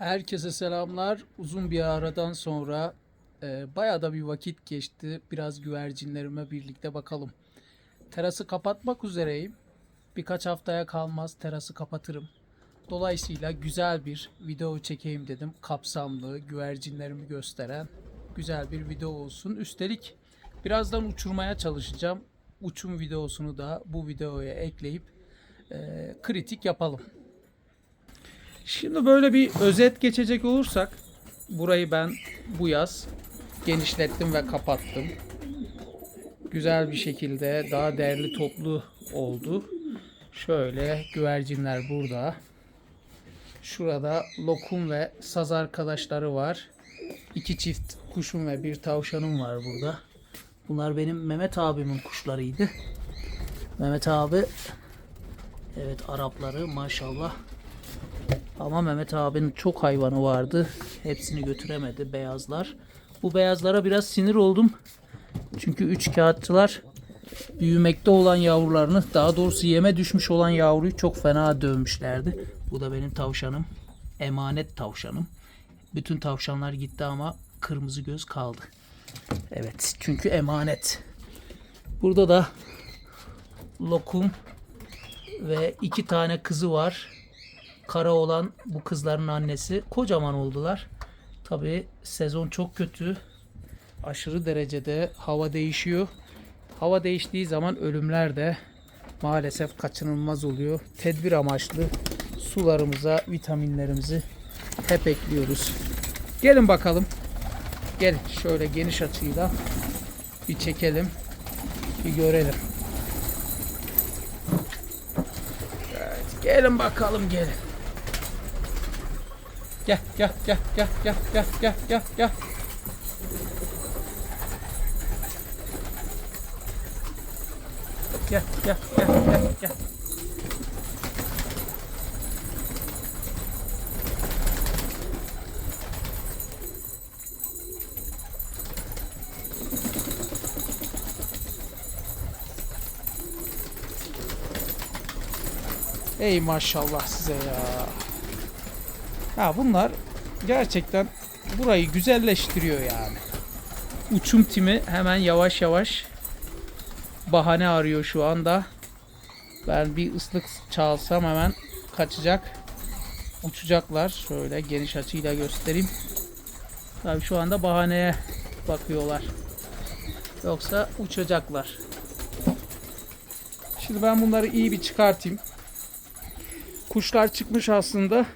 Herkese selamlar. Uzun bir aradan sonra e, bayağı da bir vakit geçti. Biraz güvercinlerime birlikte bakalım. Terası kapatmak üzereyim. Birkaç haftaya kalmaz terası kapatırım. Dolayısıyla güzel bir video çekeyim dedim. Kapsamlı, güvercinlerimi gösteren güzel bir video olsun. Üstelik birazdan uçurmaya çalışacağım. Uçum videosunu da bu videoya ekleyip e, kritik yapalım. Şimdi böyle bir özet geçecek olursak burayı ben bu yaz genişlettim ve kapattım. Güzel bir şekilde daha değerli toplu oldu. Şöyle güvercinler burada. Şurada lokum ve saz arkadaşları var. İki çift kuşum ve bir tavşanım var burada. Bunlar benim Mehmet abimin kuşlarıydı. Mehmet abi evet Arapları maşallah ama Mehmet abinin çok hayvanı vardı. Hepsini götüremedi beyazlar. Bu beyazlara biraz sinir oldum. Çünkü üç kağıtçılar büyümekte olan yavrularını daha doğrusu yeme düşmüş olan yavruyu çok fena dövmüşlerdi. Bu da benim tavşanım. Emanet tavşanım. Bütün tavşanlar gitti ama kırmızı göz kaldı. Evet çünkü emanet. Burada da lokum ve iki tane kızı var kara olan bu kızların annesi kocaman oldular. Tabi sezon çok kötü. Aşırı derecede hava değişiyor. Hava değiştiği zaman ölümler de maalesef kaçınılmaz oluyor. Tedbir amaçlı sularımıza vitaminlerimizi hep ekliyoruz. Gelin bakalım. Gel şöyle geniş açıyla bir çekelim. Bir görelim. Evet, gelin bakalım gelin. Gel gel gel gel gel gel gel gel gel. Gel gel gel gel gel. Ey maşallah size ya. Ha bunlar gerçekten burayı güzelleştiriyor yani. Uçum timi hemen yavaş yavaş bahane arıyor şu anda. Ben bir ıslık çalsam hemen kaçacak. Uçacaklar. Şöyle geniş açıyla göstereyim. Tabii şu anda bahaneye bakıyorlar. Yoksa uçacaklar. Şimdi ben bunları iyi bir çıkartayım. Kuşlar çıkmış aslında.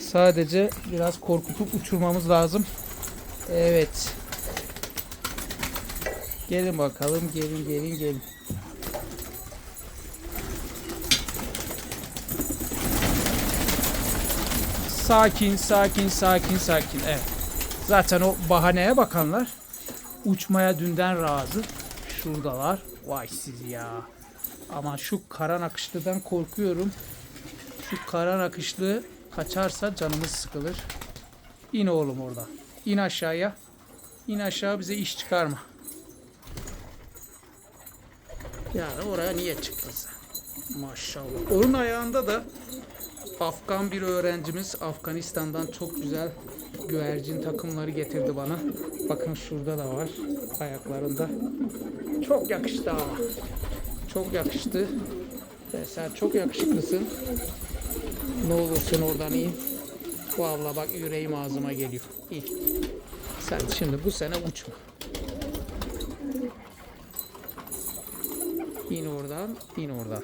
Sadece biraz korkutup uçurmamız lazım. Evet. Gelin bakalım. Gelin gelin gelin. Sakin sakin sakin sakin. Evet. Zaten o bahaneye bakanlar uçmaya dünden razı. Şuradalar. Vay siz ya. Ama şu kara nakışlıdan korkuyorum. Şu kara nakışlı kaçarsa canımız sıkılır. İn oğlum oradan. İn aşağıya. İn aşağı bize iş çıkarma. Yani oraya niye çıktın sen? Maşallah. Onun ayağında da Afgan bir öğrencimiz Afganistan'dan çok güzel güvercin takımları getirdi bana. Bakın şurada da var ayaklarında. Çok yakıştı ama. Çok yakıştı. Sen çok yakışıklısın. Ne olursun oradan in. Vallahi bak yüreğim ağzıma geliyor. İn. Sen şimdi bu sene uçma. İn oradan, in oradan.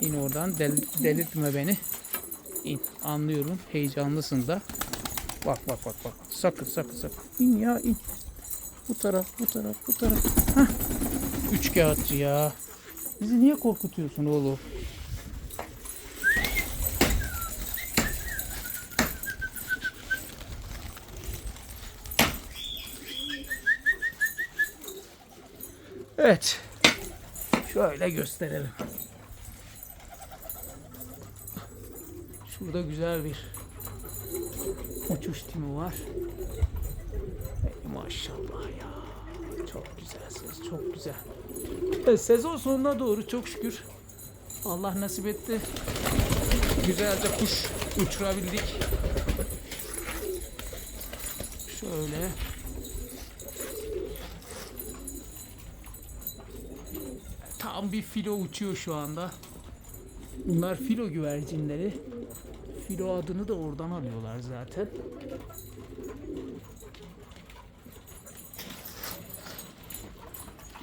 İn oradan, del delirtme beni. İn. Anlıyorum, heyecanlısın da. Bak bak bak bak. Sakın sakın sakın. İn ya in. Bu taraf, bu taraf, bu taraf. Hah. Üç kağıtçı ya. Bizi niye korkutuyorsun oğlum? Evet. Şöyle gösterelim. Şurada güzel bir uçuş timi var. Ey maşallah ya. Çok güzelsiniz. Çok güzel. Sezon sonuna doğru çok şükür Allah nasip etti. Güzelce kuş uçurabildik. Şöyle. Tam bir filo uçuyor şu anda. Bunlar filo güvercinleri. Filo adını da oradan alıyorlar zaten.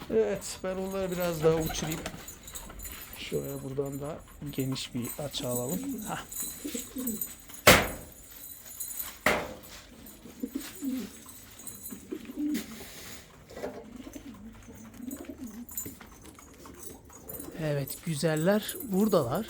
Evet ben onları biraz daha uçurayım. Şöyle buradan da geniş bir açı alalım. Hah. Evet güzeller buradalar.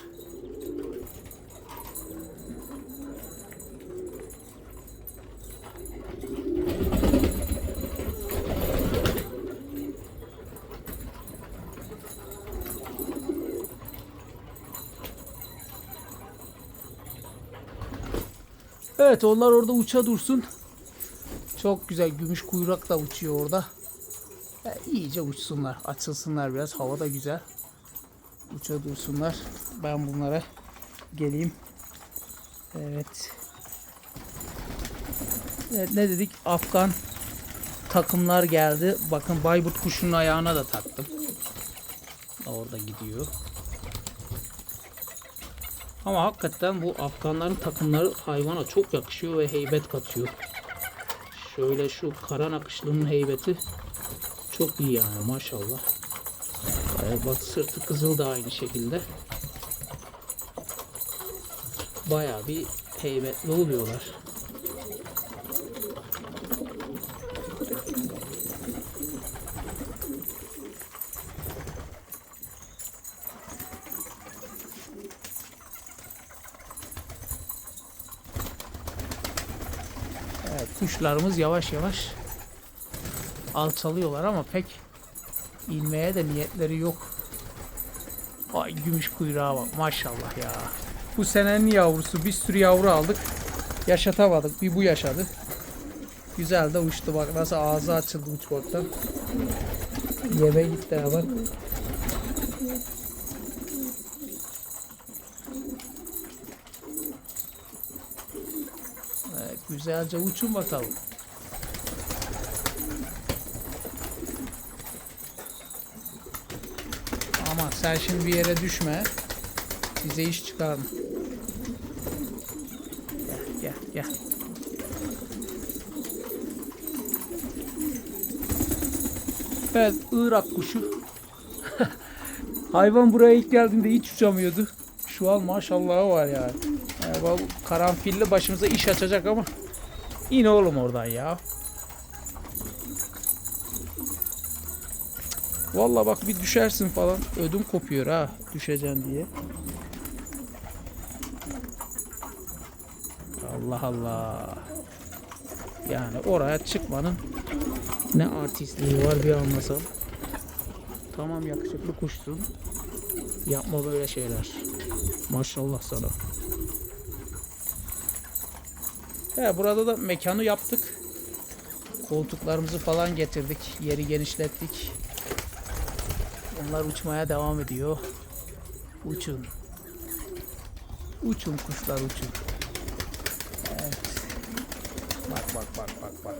Evet onlar orada uça dursun. Çok güzel gümüş kuyrak da uçuyor orada. E, iyice uçsunlar. Açılsınlar biraz. Hava da güzel. Uça dursunlar. Ben bunlara geleyim. Evet. Evet ne dedik? Afgan takımlar geldi. Bakın Bayburt kuşunun ayağına da taktım. Orada gidiyor. Ama hakikaten bu Afganların takımları hayvana çok yakışıyor ve heybet katıyor. Şöyle şu kara nakışlının heybeti çok iyi yani maşallah. Ee, bak sırtı kızıl da aynı şekilde. Baya bir heybetli oluyorlar. Evet, kuşlarımız yavaş yavaş alçalıyorlar ama pek inmeye de niyetleri yok. Ay gümüş kuyruğa bak maşallah ya. Bu senenin yavrusu bir sürü yavru aldık. Yaşatamadık. Bir bu yaşadı. Güzel de uçtu bak nasıl ağzı açıldı uçmaktan. Yeme gitti bak. Evet, güzelce uçun bakalım. Ama sen şimdi bir yere düşme. Bize iş çıkarma. Gel gel gel. Evet Irak kuşu. Hayvan buraya ilk geldiğinde hiç uçamıyordu. Şu an maşallahı var yani. yani karanfilli başımıza iş açacak ama in oğlum oradan ya. Vallahi bak bir düşersin falan ödüm kopuyor ha düşeceksin diye. Allah Allah. Yani oraya çıkmanın ne artistliği var bir anlasam. Tamam yakışıklı kuşsun. Yapma böyle şeyler. Maşallah sana. He, burada da mekanı yaptık. Koltuklarımızı falan getirdik. Yeri genişlettik. Onlar uçmaya devam ediyor. Uçun. Uçun kuşlar uçun. Evet. Bak bak bak bak bak.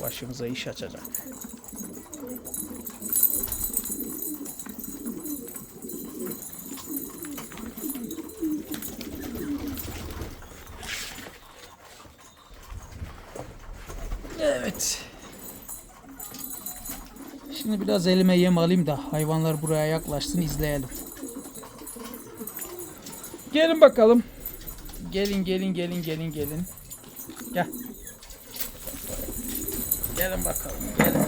Başımıza iş açacak. Evet. Şimdi biraz elime yem alayım da hayvanlar buraya yaklaşsın izleyelim. Gelin bakalım. Gelin gelin gelin gelin gelin. Gel. Gelin bakalım. Gelin.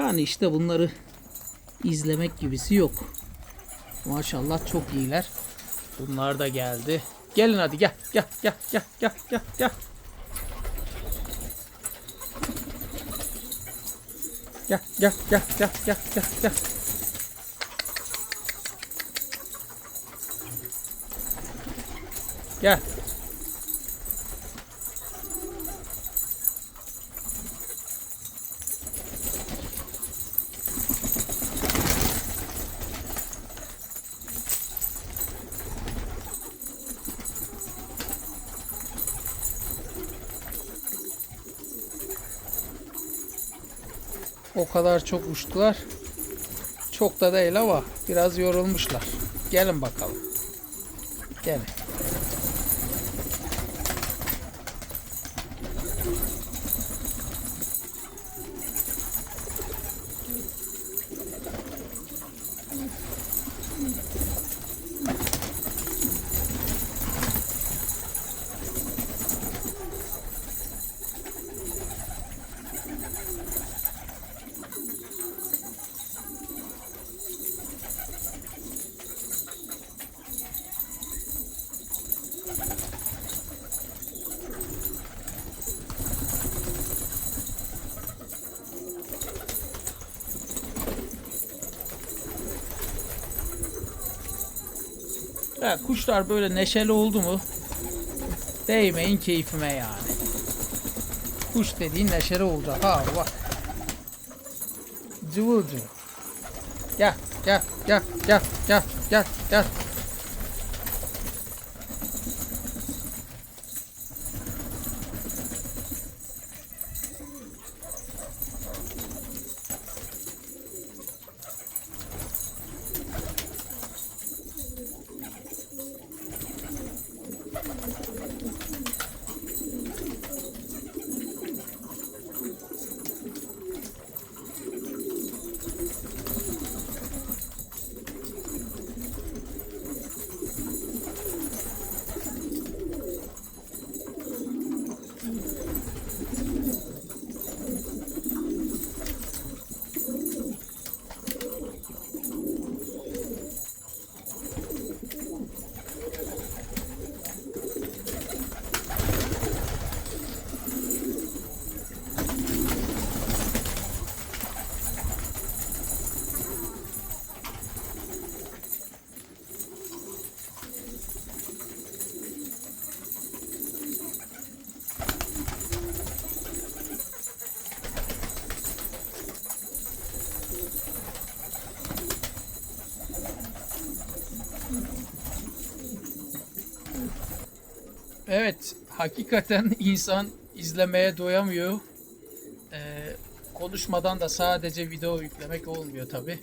Yani işte bunları izlemek gibisi yok. Maşallah çok iyiler. Bunlar da geldi. Gelin hadi gel gel gel gel gel gel gel. Gel gel gel gel gel gel gel. Gel. O kadar çok uçtular. Çok da değil ama biraz yorulmuşlar. Gelin bakalım. Gelin. Ya kuşlar böyle neşeli oldu mu değmeyin keyfime yani. Kuş dediğin neşeli olacak ha bak. Cıvıl cıvıl. Gel gel gel gel gel gel gel. Evet, hakikaten insan izlemeye doyamıyor. Ee, konuşmadan da sadece video yüklemek olmuyor tabi.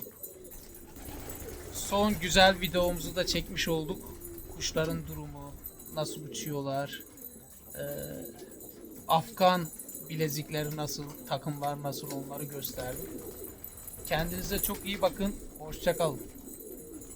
Son güzel videomuzu da çekmiş olduk. Kuşların durumu, nasıl uçuyorlar, ee, Afgan bilezikleri nasıl, takımlar nasıl onları gösterdik. Kendinize çok iyi bakın. Hoşçakalın.